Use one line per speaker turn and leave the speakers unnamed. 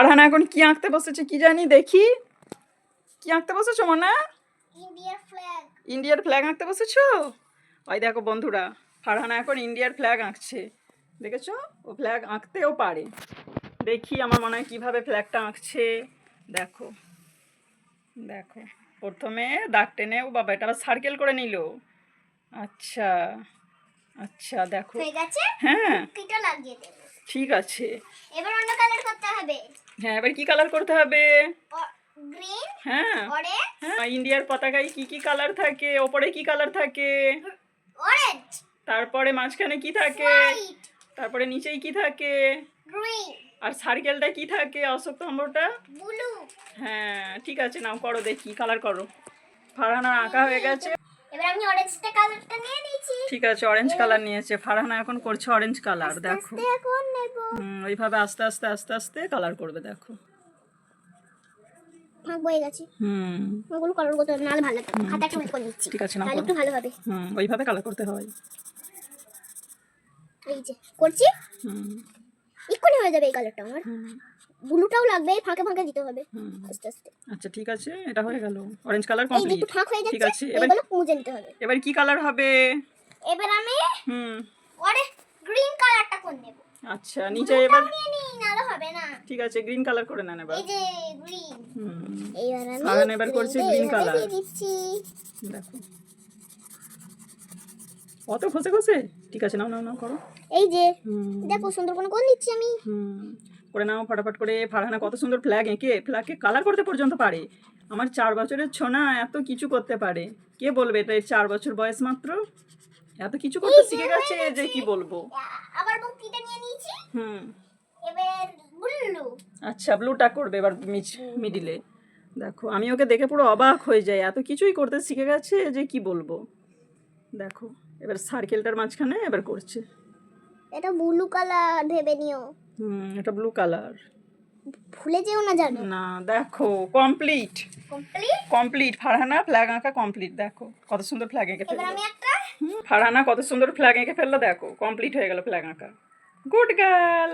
ফারহানা এখন কি আঁকতে বসেছে কি জানি দেখি। কি আঁকতে বসেছো মনে?
ইন্ডিয়ার ফ্ল্যাগ
ইন্ডিয়ার ফ্ল্যাগ আঁকতে বসেছো? ওই দেখো বন্ধুরা ফারহানা এখন ইন্ডিয়ার ফ্ল্যাগ আঁকছে। দেখেছ? ও ফ্ল্যাগ আঁকতেও পারে। দেখি আমার মনে হয় কীভাবে ফ্ল্যাগটা আঁকছে। দেখো। দেখো। প্রথমে দাগ টেনে ও বাবা এটা আবার সার্কেল করে নিল। আচ্ছা। আচ্ছা দেখো।
হ্যাঁ লাগিয়ে
ঠিক আছে।
এবার অন্য কালার করতে হবে।
হ্যাঁ এবার কি কালার করতে হবে?
গ্রিন
হ্যাঁ। হ্যাঁ ইন্ডিয়ার পতাকায় কি কি কালার থাকে? ওপরে কি কালার থাকে?
অরেঞ্জ
তারপরে মাঝখানে কি থাকে? তারপরে নিচেই কি থাকে?
গ্রিন
আর সার্কেলটা কি থাকে অশোক স্তম্ভটা?
ব্লু
হ্যাঁ ঠিক আছে নাও করো দেখি কালার করো। ফারহানা আঁকা হয়ে গেছে।
আমি অরেঞ্জটা কালারটা নিয়ে নিয়েছি।
ঠিক আছে অরেঞ্জ কালার নিয়েছে। ফারহানা এখন করছে অরেঞ্জ কালার দেখো।
এখন নেব।
ওইভাবে আস্তে আস্তে আস্তে আস্তে কালার করবে দেখো।
ফাঁক বয়ে গেছে।
হুম।
ওগুলো কালার করতে ভালো লাগবে করে
ঠিক আছে নাও
তাহলে একটু ভালো হবে।
হুম ওইভাবে কালার করতে হয়।
এই যে করছি?
হুম।
এক্ষুনি হয়ে যাবে এই কালারটা আমার। ব্লুটাও লাগবে ফাঁকে ফাঁকে দিতে হবে। আস্তে আস্তে।
আচ্ছা ঠিক আছে এটা হয়ে গেল। অরেঞ্জ কালার কমপ্লিট
একটু ফাঁক হয়ে
ঠিক আছে এবার
মুজে নিতে হবে।
এবার কি কালার হবে?
এবার আমি
হুম।
ওরে গ্রিন কালারটা করে নেব?
আচ্ছা নিচে এবার
নিয়ে নিই নাহলে হবে না।
ঠিক আছে গ্রিন কালার করে নেন এবার।
এই যে গ্রিন
হুম।
এইবার আমি
এবার করছে
greenটা কালার
দেখো। অত খসে খসে? ঠিক আছে নাও নাও নাও করো।
এই যে দেখো সুন্দর করে দিচ্ছি আমি।
হুম। করে নাও ফটাফট করে ফারহানা কত সুন্দর ফ্ল্যাগ এঁকে ফ্ল্যাগকে কালার করতে পর্যন্ত পারে। আমার চার বছরের ছোনা এত কিছু করতে পারে। কে বলবে এটা চার বছর বয়স মাত্র? এত কিছু করতে শিখে গেছে যে কি বলব?
আবার বক্তিটা নিয়ে নিয়েছি।
হুম।
এবার ব্লু
আচ্ছা ব্লুটা করবে এবার মিডিলে দেখো আমি ওকে দেখে পুরো অবাক হয়ে যাই। এত কিছুই করতে শিখে গেছে যে কি বলব? দেখো। এবার সার্কেলটার মাঝখানে এবার করছে।
এটা ব্লু কালার ভেবে নিও।
হুম এটা ব্লু কালার
ভুলে যেও না জানো?
না দেখো complete
complete
complete Farhana flag আঁকা কমপ্লিট দেখো। কত সুন্দর ফ্ল্যাগ এঁকে ফেলল।
আমি একটা?
ফারহানা কত সুন্দর ফ্ল্যাগ এঁকে ফেলল দেখো। কমপ্লিট হয়ে গেল ফ্ল্যাগ আঁকা। Good girl